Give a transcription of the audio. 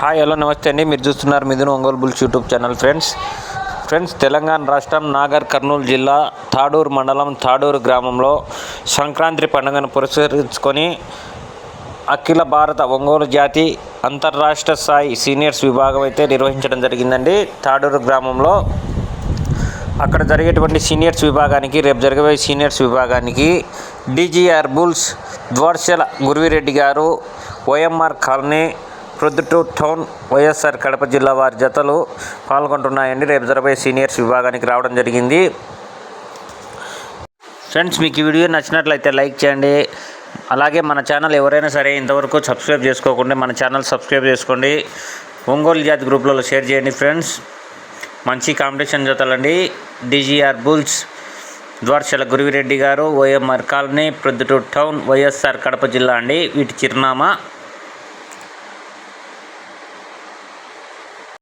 Hi hello నమస్తే అండి. మీరు చూస్తున్నారు Mithun Ongole bulls YouTube channel friends. Friends Telangana రాష్ట్రం నాగర్ కర్నూలు జిల్లా తాడూరు మండలం తాడూరు గ్రామంలో సంక్రాంతి పండుగను పురస్కరించుకొని అఖిల భారత ఒంగోలు జాతి అంతర్రాష్ట్ర స్థాయి సీనియర్స్ విభాగం అయితే నిర్వహించడం జరిగిందండి. తాడూరు గ్రామంలో అక్కడ జరిగేటువంటి సీనియర్స్ విభాగానికి రేపు జరగబోయే సీనియర్స్ విభాగానికి డీజీఆర్ బుల్స్ ద్వార్చల గురువిరెడ్డి గారు OMR colony Proddatur town YSR Kadapa జిల్లా వారి జతలు పాల్గొంటున్నాయండి. రేపు జరగబోయే సీనియర్స్ విభాగానికి రావడం జరిగింది. ఫ్రెండ్స్ మీకు ఈ వీడియో నచ్చినట్లయితే లైక్ చేయండి. అలాగే మన ఛానల్ ఎవరైనా సరే ఇంతవరకు సబ్స్క్రైబ్ చేసుకోకుండా మన ఛానల్ సబ్స్క్రైబ్ చేసుకోండి. ఒంగోలు జాతి గ్రూప్లలో షేర్ చేయండి ఫ్రెండ్స్. మంచి కాంపిటీషన్ జతలండి. డీజీఆర్ బుల్స్ ద్వార్షల గురువిరెడ్డి గారు OMR colony Proddatur town YSR Kadapa జిల్లా అండి. వీటి చిరునామా